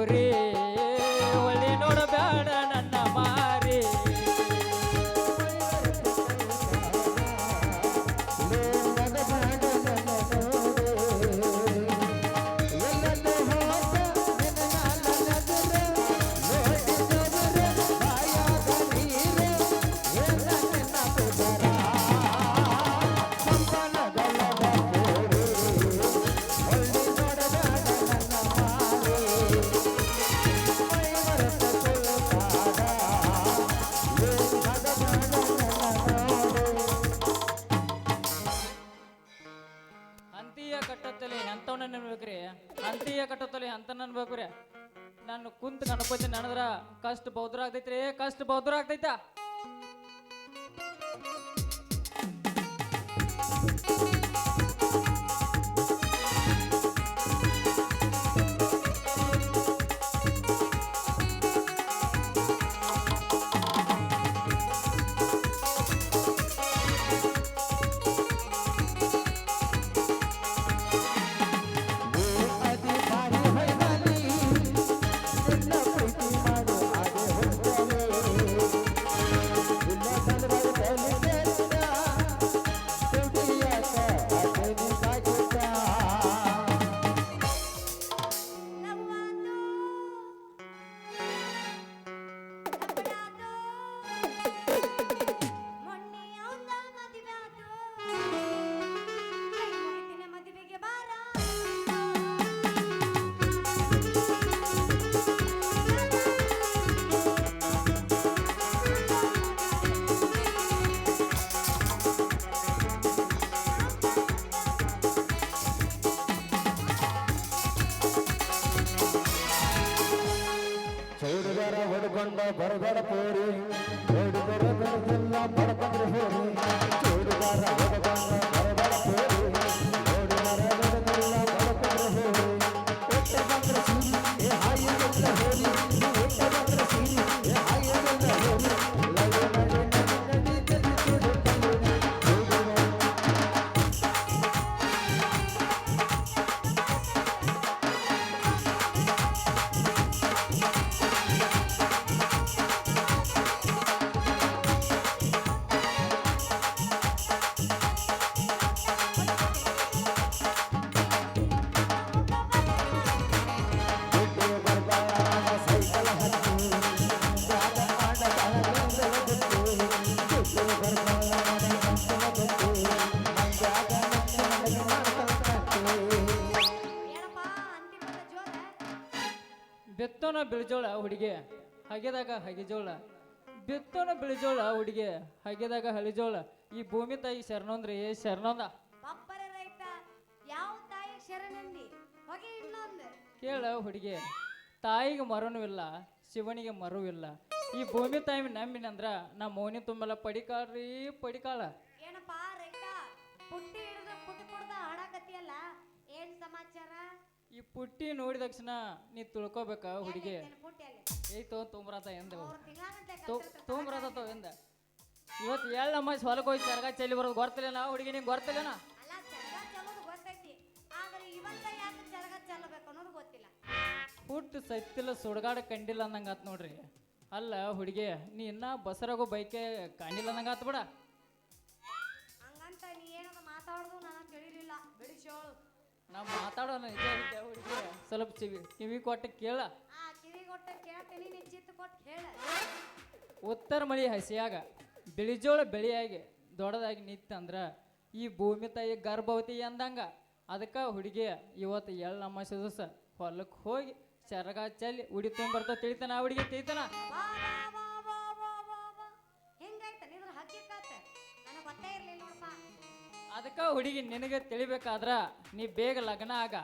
করে ಹೊಡ್ಕೊಂಡ ಬರಬೇಡ ಬೆತ್ತೋನ ಬಿಳಿಜೋಳ ಹುಡುಗಿ ಹಗೆದಾಗ ಹಗೆಜೋಳ. ಬಿತ್ತೋಣ ಬಿಳಿಜೋಳ ಹುಡುಗಿ ಹಗೆದಾಗ ಹಳಿಜೋಳ. ಈ ಭೂಮಿ ತಾಯಿ ಶರಣಂದ್ರಿ ಶರಣಂದ. ಬಪ್ಪರ ರೈತ ಯಾವ ತಾಯಿ ಶರಣಂದಿ? ಹೊಗೆ ಇನ್ನೊಂದು ಕೇಳ ಹುಡುಗಿ ತಾಯಿಗೆ ಮರನೂ ಇಲ್ಲ ಶಿವನಿಗೆ ಮರೂ ಇಲ್ಲ ಈ ಭೂಮಿ ತಾಯಿ ನಂಬಿನಂದ್ರ ನಮ್ಮ ಮೌನಿ ತುಂಬಲ್ಲ ಪಡಿಕಾಳ್ರಿ ಪಡಿಕಾಳ. ಏನಪ್ಪ ರೈತ ಪುಟ್ಟಿ ಹಿಡಿದು ಪುಟ್ಟಿ ಕೊಡ್ದ ಹಾಡಾಕತ್ತಿಯಲ್ಲ? ಏನ್ ಸಮಾಚಾರ? ಈ ಪುಟ್ಟಿ ನೋಡಿದ ತಕ್ಷಣ ನೀ ತಿಳ್ಕೊಬೇಕ ಹುಡುಗಿ? ಏಯ್ತು ತೊಂಬ್ರಾತ ಎಂದ ಅವ್ರ ತೋ ಎಂದ. ಇವತ್ತು ಎಲ್ಲ ನಮ್ಮ ಹೊಲಕ್ಕೆ ಹೋಗಿ ಚರಗ ಚೆಲ್ಲಿ ಬರೋದು ಗೊತ್ತಿಲ್ಲ ಹುಡುಗಿ ನಿಂಗೆ ಗೊತ್ತಿಲ್ಲನ? ಗೊತ್ತಿಲ್ಲ. ಹುಟ್ಟು ಸತ್ತಿಲ್ಲ ಸುಡಗಾಡ ಕಂಡಿಲ್ಲ ಅನ್ನಂಗಾತ್ ನೋಡ್ರಿ. ಅಲ್ಲ ಹುಡುಗಿ ನೀ ಇನ್ನ ಬಸರಾಗೋ ಬೈಕೆ ಕಾಣಿಲ್ಲ ಅನ್ನಂಗಾತ್ ಬಿಡ. ನಾ ಮಾತಾಡೋಣ ಹುಡುಗಿ. ಸ್ವಲ್ಪ ಕಿವಿ ಕಿವಿ ಕೊಟ್ಟು ಕೇಳ. ಆ ಕಿವಿ ಕೊಟ್ಟ ಕೇಳ್ತೀನಿ ನೀ ಚಿತ್ತ ಕೊಟ್ಟು ಹೇಳ ಉತ್ತರ ಮಳಿ ಹಸಿಯಾಗ ಬಿಳಿಜೋಳ ಬೆಳೆಯಾಗಿ ದೊಡ್ಡದಾಗಿ ನಿತ್ತಂದ್ರ ಈ ಭೂಮಿ ತಾಯಿ ಗರ್ಭವತಿ ಅಂದಂಗ ಅದಕ್ಕೆ ಹುಡುಗಿ ಇವತ್ತು ಎಳ್ಳು ನಮ್ಮ ಸದಸ್ಯ ಹೊಲಕ್ಕೆ ಹೋಗಿ ಚರಗ ಚೆಲ್ಲಿ ಉಡಿ ತುಂಬ ಬರ್ತಾವ ತಿಳಿತಾನ ಆ ಹುಡುಗಿ ತಿಳಿತಾನ? ಅದಕ್ಕೆ ಹುಡುಗಿ ನಿನಗೆ ತಿಳಿಬೇಕಾದ್ರ ನೀ ಬೇಗ ಲಗ್ನ ಆಗ.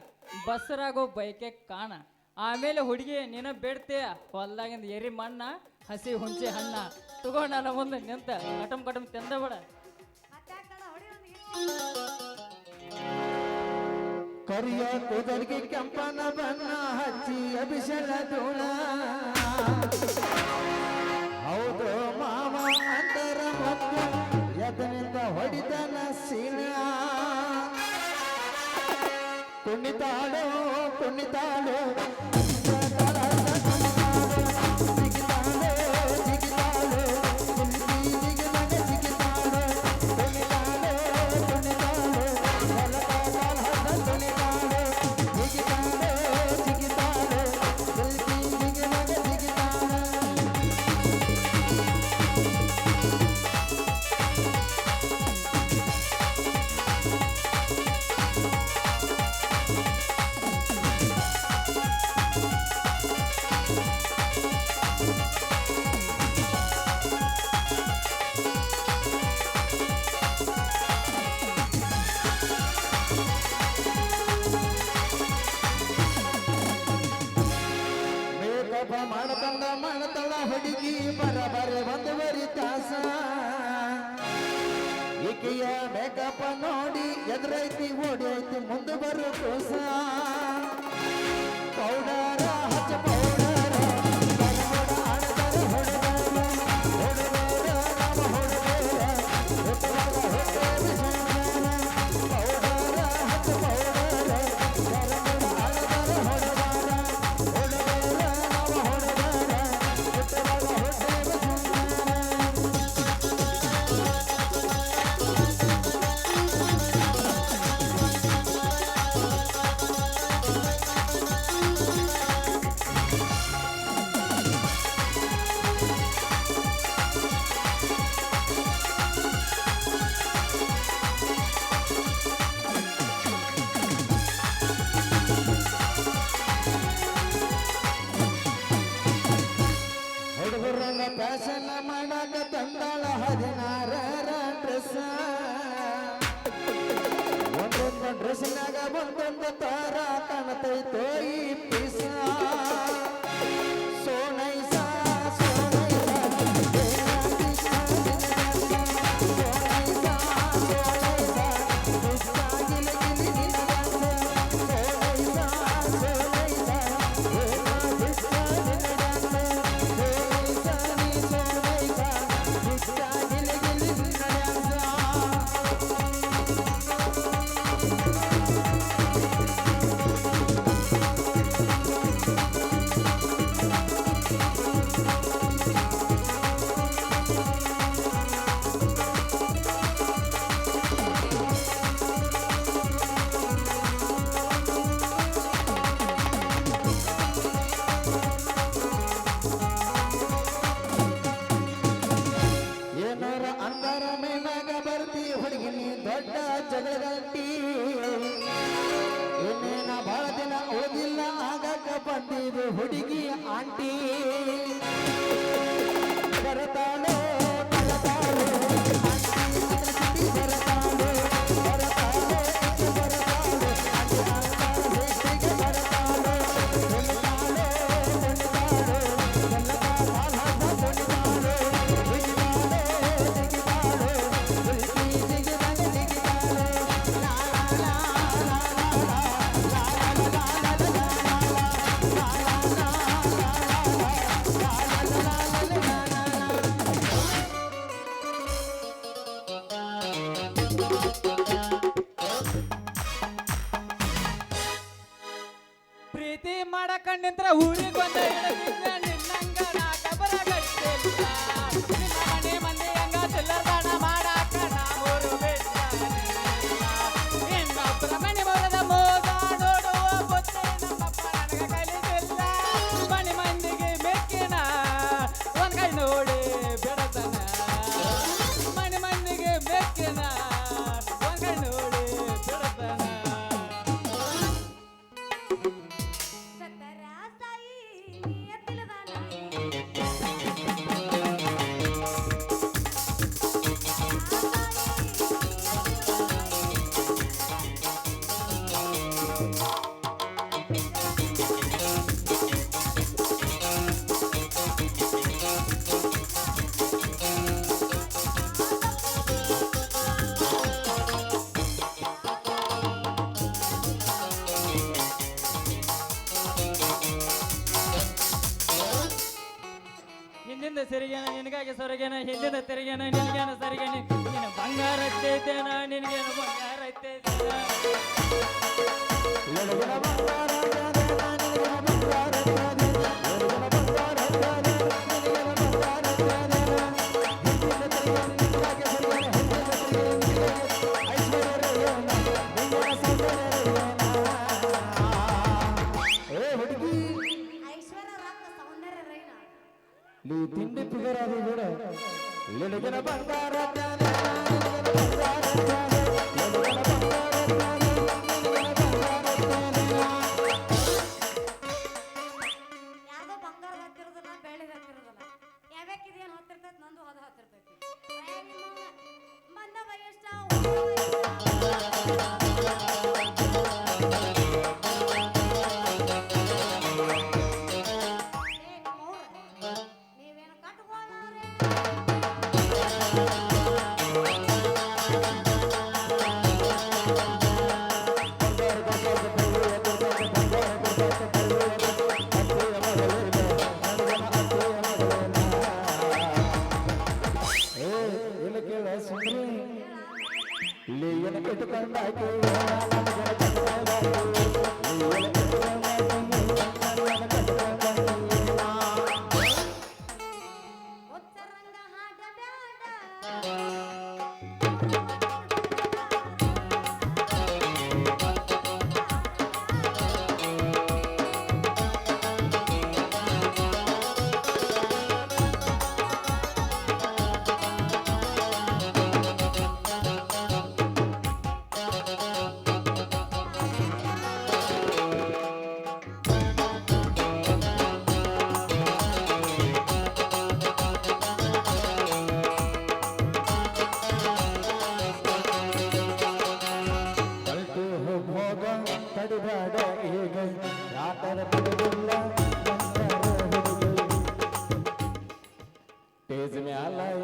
ಬಸ್ರಾಗೋ ಬೈಕೆ ಕಾಣ. ಆಮೇಲೆ ಹುಡುಗಿ ನಿನ ಬೇಡ್ತೀಯ ಹೊಲ್ದಾಗಿಂದ ಎರಿ ಮಣ್ಣ, ಹಸಿ ಹುಂಚೆ ಹಣ್ಣ. ತಗೊಂಡ ನನ್ನ ಮುಂದೆ ನಿಂತ. ಕಟಮ್ ಕಟಮ್ ತಿಂದ ಬಡ ಮತ್ತೆ ಯಾಕಡ ಹೊಡಿ ಕರಿಯ ಕೂದಲಿಗೆ ಕೆಂಪನ ಬಣ್ಣ, ಹಚ್ಚಿ ಅಭಿಷೇಕ ಧೂಳ ಹೌದು ಮಾವ, ಅಂತರ ಎದನಿಂದ ಹೊಡಿದನ ಸೀಣ. ಕುಣಿತಾಳು ಕುಣಿತಾಳು ಓಡೈತಿ ಓಡೈತಿ ಮುಂದೆ ಬರೋ ಕೋಸ ಮನಸ್ಸಿನಾಗ ಒಂದೊಂದು ತಾರ ಕಾಣತೈತೋ ಈ ಪ್ರೀತಿ ಮಾಡಕಂಡಿಂತ್ರ ಊರಿಗೆ ಬಂದ ನಿನಗಾಗಿ ಸೊರಗೇನ ಹಿಂದಿನ ತೆರಿಗೆನ ನಿನಗೇನ ಸರಿಗೇನೆ ನಿನ್ನ ಬಂಗಾರ ಐತೇನ ನಿನಗೇನು ಬಂಗಾರ ಐತೇನ ಬಂಗಾರ ತಿಂಡಿ ಪಿಗರ್ ಕೂಡ ಬೆಳಗಿನ ಬಂಗಾರ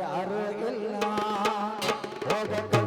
ಯಾರು ಇಲ್ಲ ಹೋಗಕ್ಕ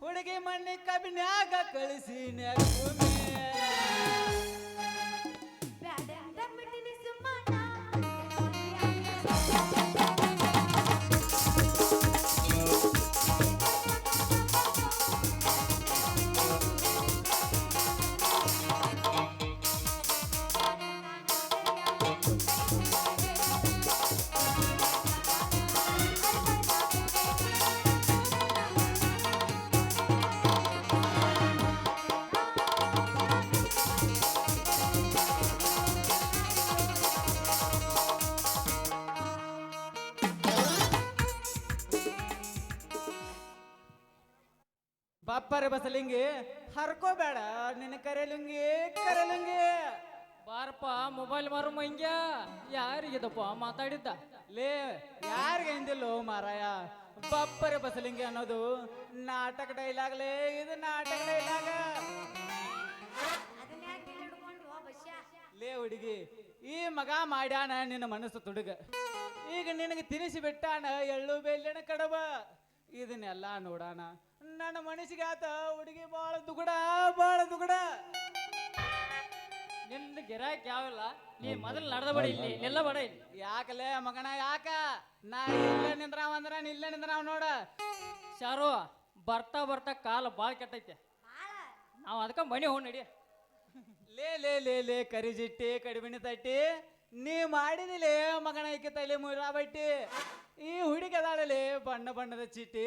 ಹುಡುಗಿ ಮಣ್ಣಿ ಕಬಿನ್ಯಾಗ ಕಳಿಸಿ ಬ್ಯಾಡ ಬಪ್ಪರೆ ಬಸಲಿಂಗಿ ಹರ್ಕೋಬೇಡ ನಿನ್ನ ಕರೆಲುಂಗಿ ಕರೆಲುಂಗಿ. ಬಾರಪ್ಪ ಮೊಬೈಲ್ ಮಾರು ಮಂಗ್ಯ ಯಾರಿಗಿದಪ್ಪ ಮಾತಾಡಿದ್ದ? ಲೇ ಯಾರಿಗೆ ಹಿಂದಿಲ್ಲೋ ಮಾರಾಯ? ಬಪ್ಪರೆ ಬಸಲಿಂಗಿ ಅನ್ನೋದು ನಾಟಕ ಡೈಲಾಗ್ ಲೇ ಇದು ನಾಟಕ ಡೈಲಾಗ. ಲೇ ಹುಡುಗಿ ಈ ಮಗ ಮಾಡ್ಯಾಣ ನಿನ್ನ ಮನಸ್ಸು ತುಡುಗ. ಈಗ ನಿನಗೆ ತಿನಿಸಿ ಬಿಟ್ಟಾನ ಎಳ್ಳು ಬೆಲ್ಲಿನ ಕಡಬ. ಇದನ್ನೆಲ್ಲ ನೋಡಾನ. ನನ್ನ ಮನಸ್ಸಿಗೆ ಆತ ಹುಡುಗಿ ಬಾಳ ದುಗುಡ ಬಾಳ ದುಗುಡ. ನಿಂದ ಗಿರಾಕ್ ಯಾವಿಲ್ಲ? ನೀ ಮೊದಲು ನಡೆದ ಬಡ ಇಲ್ಲಿ ಎಲ್ಲ ಬಡ. ಇಲ್ಲಿ ಯಾಕಲೇ ಮಗನ ಯಾಕ? ನಾ ಇಲ್ಲ ನಿಂದ್ರಾವ ಅಂದ್ರ ನೀ ಇಲ್ಲೇ ನಿಂದ್ರಾವ ನೋಡ. ಶಾರು ಬರ್ತಾ ಬರ್ತಾ ಕಾಲ ಭಾಳ ಕೆಟ್ಟೈತೆ. ನಾವು ಅದಕ್ಕೆ ಮನೆ ಹೋಗಿ ನಡಿ. ಲೇ ಲೇ ಲೇ ಲೇ ಕರಿಜಿಟ್ಟಿ ಕಡಿಮೆ ತಟ್ಟಿ. ನೀ ಮಾಡಿದಿಲೇ ಮಗನ ಈಕೆ ತಲೆ ಮುರಾ ಬಟ್ಟಿ. ಈ ಹುಡುಗಿ ಅದಾಳಲೆ ಬಣ್ಣ ಬಣ್ಣದ ಚೀಟಿ.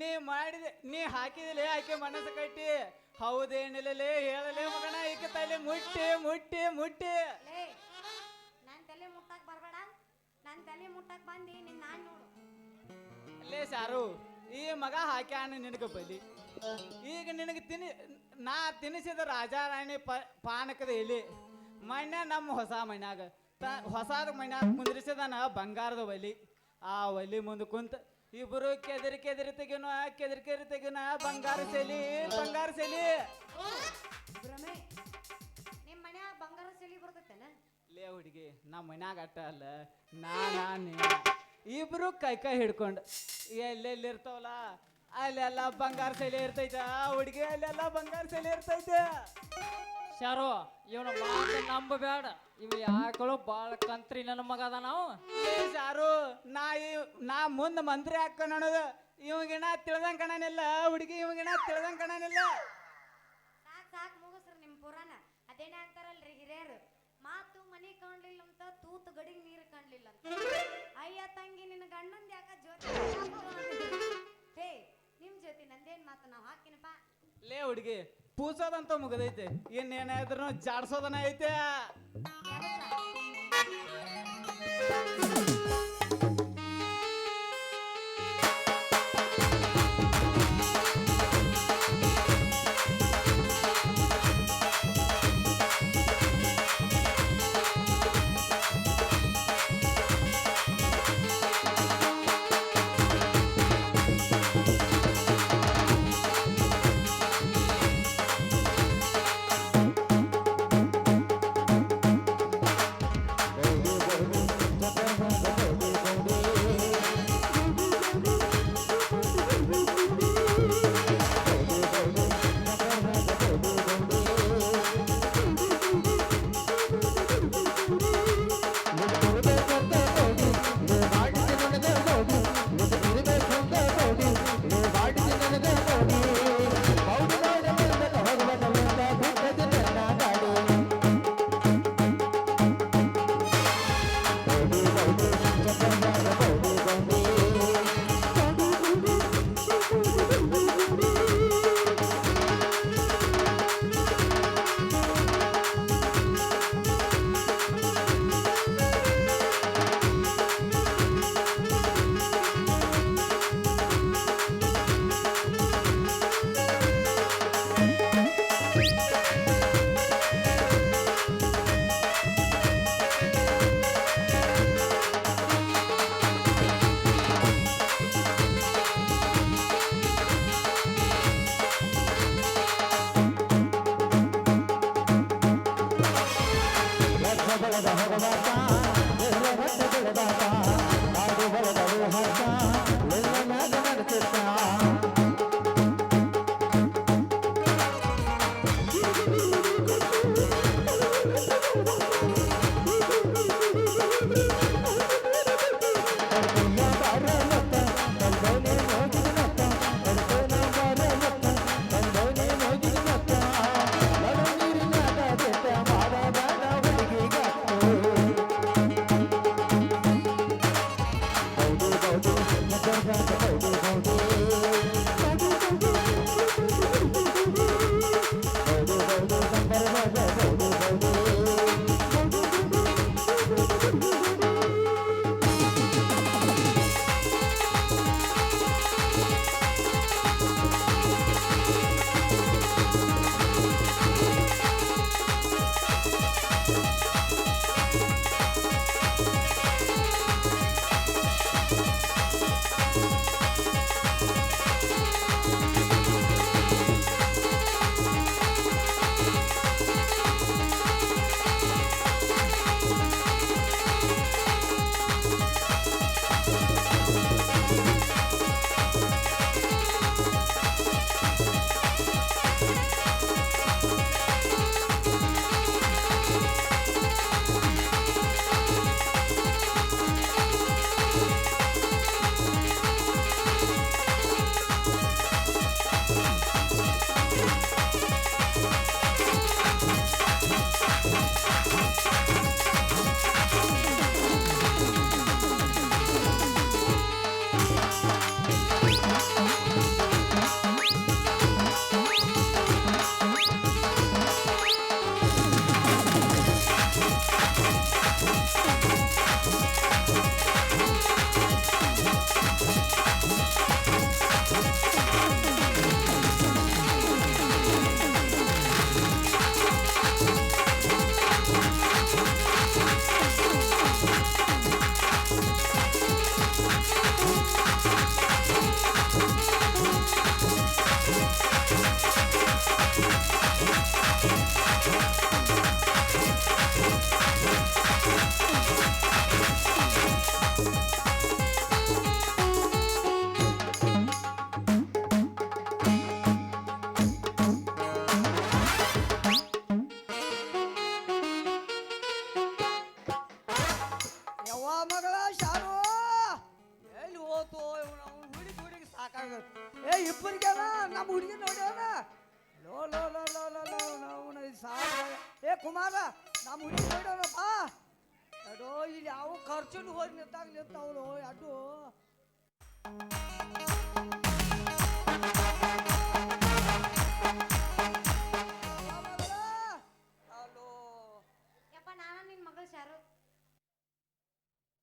ನೀ ಮಾಡಿದೆ ನೀ ಹಾಕಿದಿಲೆ ಆಕೆ ಮನಸ್ಸು ಕಟ್ಟಿ. ಹೌದೇನಿಲ್ಲಲೇ ಹೇಳಲೇ ಮಗನ ಈಕೆ ತಲೆ ಮುಟ್ಟಿ ಮುಟ್ಟಿ ಮುಟ್ಟಿ. ಲೇ ನನ್ ತಲೆ ಮುಟ್ಟಕ್ ಬರ್ಬೇಡ. ನನ್ ತಲೆ ಮುಟ್ಟಕ್ ಬಂದಿ ನಿನ್ ನಾನ್ ನೋಡು. ಲೇ ಸಾರು ಈ ಮಗ ಹಾಕ್ಯಾನ ನಿನಗೆ ಬಲಿ. ಈಗ ನಿನಗೆ ತಿನಿ ನಾ ತಿನಿಸಿದ ರಾಜಾರಾಣಿ ಪ ಪಾನಕದ ಎಲೆ ಮಣ್ಣ ನಮ್ಮ ಹೊಸ ಮನ್ಯಾಗ ತ ಹೊಸಾದ ಮನ್ಯಾಗ ನಾ ಬಂಗಾರದ ಒಲಿ. ಆ ಒಲಿ ಮುಂದೆ ಕುಂತ ಇಬ್ಬರು ಕೆದರಿ ಕೆದರಿ ತೆಗಿನ ಕೆದರಿ ಕೆದರಿ ತೆಗಿನ ಬಂಗಾರ ಸೆಲಿ ಬಂಗಾರ ಸೆಲಿ. ಭ್ರಮೆ ನಿಮ್ ಮನ್ಯಾಗ ಬಂಗಾರ ಸೆಲಿ ಬರ್ತೈತೇನ? ಲೇ ಹುಡುಗಿ ನಮ್ಮ ಮನ್ಯಾಗ ಅಟ್ಟ ಅಲ್ಲ ನಾನಾ. ಇಬ್ರು ಕೈ ಕೈ ಹಿಡ್ಕೊಂಡು ಎಲ್ಲೆಲ್ಲಿ ಇರ್ತಾವಲ್ಲ ಅಲ್ಲೆಲ್ಲ ಬಂಗಾರ ಸೆಲೆ ಇರ್ತೈತೆ. ಆ ಹುಡುಗಿ ಅಲ್ಲೆಲ್ಲ ಬಂಗಾರ ಸೆಲೆ ಇರ್ತೈತೆ. ಶಾರು ಇವನ ಮಾತು ನಂಬಬೇಡ. ಇವ ಯಾಕಳು ಬಾಳ ಕಂತ್ರಿ ನನ್ನ ಮಗ ಅದ ನಾವು ಏ ಸಾರು ನಾ ಈ- ನಾ ಮುಂದೆ ಮಂತ್ರಿ ಹಾಕೋಣ ಇವಾಗಿನ ಇವಂಗಿನ ತಿಳ್ದಂಗ್ ಕಣನಿಲ್ಲ ಹುಡುಗಿ ಇವಂಗಿನ ತಿಳ್ದಂಗ್ ಕಣನಿಲ್ಲ. ಸಾಕ್ ಸಾಕ್ ಮುಗಿಸ್ರಿ ನಿಮ್ ಪುರಾಣ. ಅದೇನೇ ಅಂತಾರಲ್ರಿ ಹಿರಿಯರು? ಮಾತು ಮನಿ ಕಾಣ್ಲಿಲ್ಲ ಅಂತ ತೂತು ಗಡಿಗೆ ನೀರು ಕಾಣ್ಲಿಲ್ಲ ಅಂತ ಅಯ್ಯ ತಂಗಿ ನಿನ್ನ ಗಂಡಂದ ಯಾಕ ಜೊತೆ ಹೇ ನಿಮ್ ಜೊತೆ ನಂದೇನ್ ಮಾತು ನಾವ್ ಹಾಕಿನಪ್ಪ? ಲೇ ಹುಡುಗಿ ಪೂಸೋದಂತ ಮುಗದೈತೆ. ಇನ್ನೇನಾದ್ರೂ ಜಾಡ್ಸೋದನ ಐತೆ.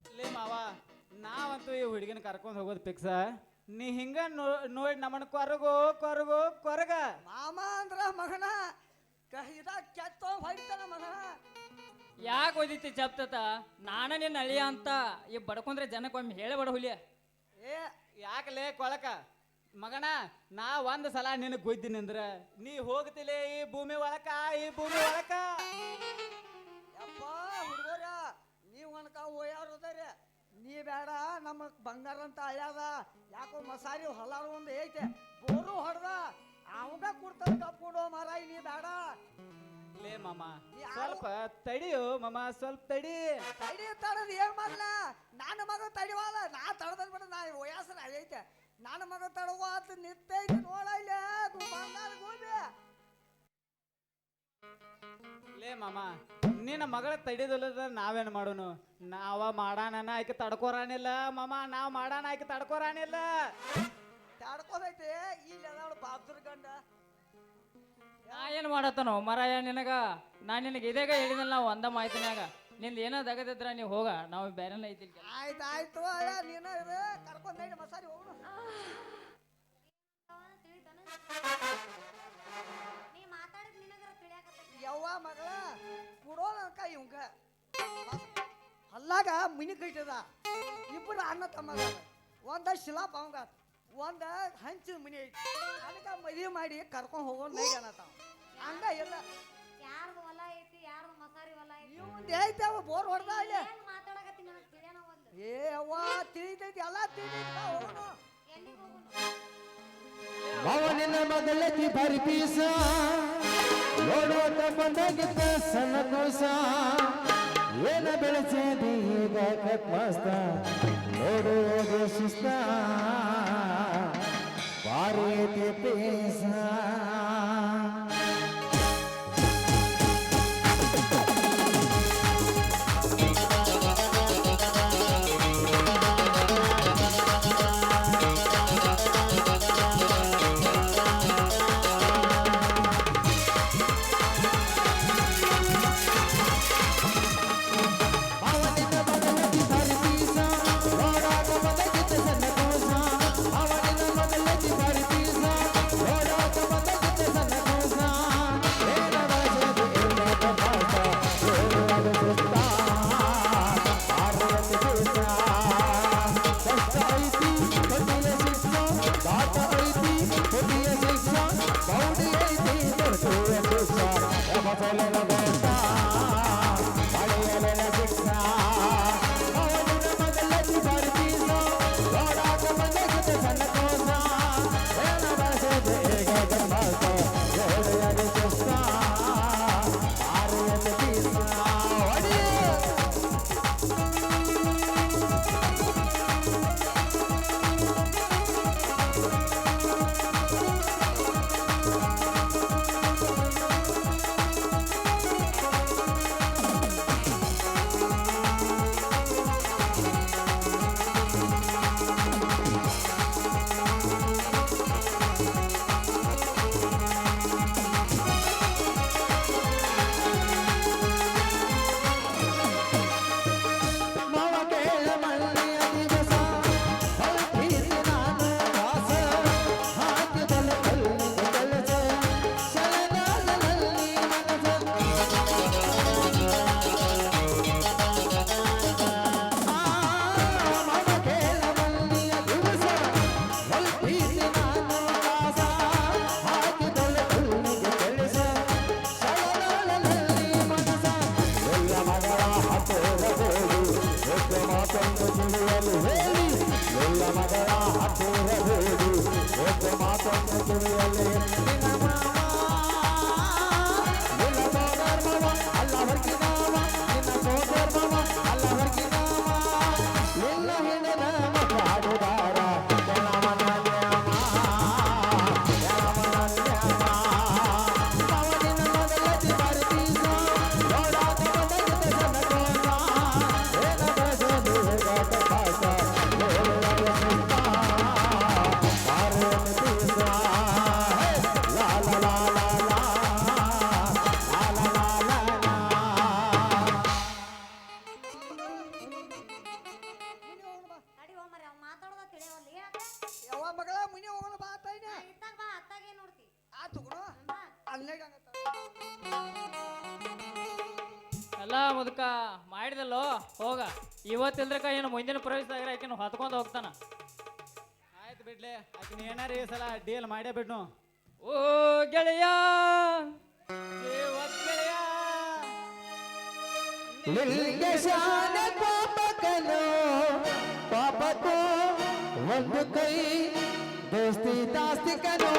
ಲೇ ಮಾವ ನಾವಂತೂ ಈ ಹುಡುಗಿನ ಕರ್ಕೊಂಡು ಹೋಗೋದು ಪಿಕ್ಸ ನೀ ಹಿಂಗ ನೋಡಿ ನಮ್ಮನ್ನ ಕೊರಗು ಕೊರಗು ಕೊರಗ. ಮಾಮ ಅಂದ್ರ ಮಗನ ಕೆತ್ತ ಹೊಡಿತಾನ ಮಗನ. ಯಾಕೆ ಓದಿತಿ ಜಪ್ತತ? ನಾನ ನಿನ್ನ ಅಳಿಯ ಅಂತ ಈ ಬಡ್ಕೊಂಡ್ರೆ ಜನಕ್ಕೊಮ್ಮೆ ಹೇಳಬೇಡ ಹುಲಿಯ. ಏ ಯಾಕಲೇ ಕೊಳಕ? ಮಗನ ನಾ ಒಂದ್ ಸಲ ನಿನ್ನ ಗುದ್ದಿನಿ ಅಂದ್ರ ನೀ ಹೋಗ್ತಿಲೇ ಈ ಭೂಮಿ ಒಳಕ ಈ ಭೂಮಿ ಒಳಕ. ಯಪ್ಪ ಹುಡುಗರ ಅನ್ಕ ಓಯಾರ ಅದಾರ ನೀ ಬೇಡ ನಮ್ಮ ಬಂಗಾರ ಅಂತ ಅಳ್ಯಾದ ಯಾಕೋ ಮಸಾರಿ ಹೊಲಾರು ಒಂದು ಐತೆ. ಬೋರು ಹೊಡೆದ. ಅವಾಗ ಕುರ್ತ ಕಪ್ಕೊಂಡು ಮಾರಾಯಿ ನೀ ಬೇಡ. ಲೇ ಮಾಮ ಸ್ವಲ್ಪ ತಡಿಯೋ ಮಾಮ ಸ್ವಲ್ಪ ತಡಿ. ತಡಿ ತಡದ್ ಏನ್ ಮಾಡ್ಲ? ನನ್ನ ಮಗ ತಡಿವಾಲ ನಾ ತಡದ್ ಬಿಡ ನಾ ವಯಸ್ಸರ ಐತೆ ನಾನು ಮಗ ತಡವ ಅಂತ ನಿಂತೈತಿ ನೋಡ ಇಲ್ಲ ಬಂಗಾರ ಗೋಬಿ ಲೇ ಮಾಮ ನಿನ್ನ ಮಗಳ ತಡೆದಲ್ಲದ ನಾವೇನು ಮಾಡೋನು? ನಾವ ಮಾಡಾನ ಆಯ್ಕೆ ತಡ್ಕೋರಾನಿಲ್ಲ ಮಾಮ ನಾವ್ ಮಾಡಾನ ಆಯ್ಕೆ ತಡ್ಕೋರಾನಿಲ್ಲ. ತಡ್ಕೋದೈತೆ ಇಲ್ಲಿ ಗಂಡ. ನಾ ಏನು ಮಾಡತ್ತನೋ ಮರಾಯ ನಿನಗ? ನಾ ನಿನಗೆ ಇದೇಗ ಹೇಳಿದಲ್ಲ ನಾವು ಒಂದ ಮಾಹಿತಿನಾಗ ನಿಂದ ಏನೋ ದಗದಿದ್ರ ನೀವು ಹೋಗ ನಾವು ಬೇರೆ ಐತಿ ಆಯ್ತು ಆಯ್ತು ಅಯ್ಯ ನೀನ ಕರ್ಕೊಂಡ್ ಮಸಾರಿ ಹೋಗೋಣ ಯವ್ವ ಮಗಳ? ಕೊಡೋಣ ಅನ್ಕ ಇವಂಗ. ಅಲ್ಲಾಗ ಮಿನಿ ಕೈಟದ ಇಬ್ಬರು ಅಣ್ಣ ತಮ್ಮ. ಒಂದ ಶಿಲಾ ಅವಂಗ. ಒಂದ ಹಂಚಿನ ಮನಿ ಐತಿ. ಅದಕ್ಕೆ ಮದುವೆ ಮಾಡಿ ಕರ್ಕೊಂಡ್ ಹೋಗೋನ್ ನೈಗೆ ಅನ್ನತಾವ ಹಂಗ ಇಲ್ಲ ಯಾರ್ದು ಹೊಲ ಐತಿ ಯಾರ್ದು ಮಸಾರಿ ಹೊಲ ಐತಿ? ಇವಂದ ಐತೆ ಅವ ಬೋರ್ ಹೊಡೆದ ಇಲ್ಲಿ ಏನ್ ಮಾತಾಡಕತ್ತಿ ನನಗ್ ತಿಳಿಯನ ಒಂದು? ಏ ಅವ್ವ ತಿಳಿತೈತಿ ಎಲ್ಲ ತಿಳಿತೈತಿ. ಹೋಗೋಣ. ಎಲ್ಲಿಗೆ ಹೋಗೋಣ ಮಾವನಿನ ಮಗಳತಿ ಬರಿ ನೋಡೋಟ ಬಂದಾಗಿದ್ದ ಸಣ್ಣ ಕೋಸ. ಏನ ಬೆಳೆಸಿದಿ ಈಗ ಕಟ್ ಮಸ್ತ ನೋಡುವುದು ಸುಸ್ತ ಪಾರ್ವತಿ ಪೀಸ. ಮಗಳ ಹತ್ತಿರ ಬೇಡಿ ಒಬ್ಬ ಮಾತನ್ನು ತಿಳಿಯಲಿ ಎಲ್ಲ ಮುದುಕ ಮಾಡಿದಲ್ಲೋ, ಹೋಗ. ಇವತ್ತಿಲ್ದ್ರಕ ಏನು ಮುಂದಿನ ಪ್ರವೇಶದಾಗ ಆಕಿನ ಹೊತ್ಕೊಂಡು ಹೋಗ್ತಾನ. ಆಯ್ತು ಬಿಡ್ಲೆ ಆಕಿನ ಏನಾರ ಈ ಸಲ ಡೀಲ್ ಮಾಡೇ ಬಿಡ್ನು. ಓ ಗೆಳೆಯ ಪಾಪಕ್ಕೂ ಒಂದು ಕೈ, ದೋಸ್ತಿ ದಾಸ್ತಿ ಕನೋ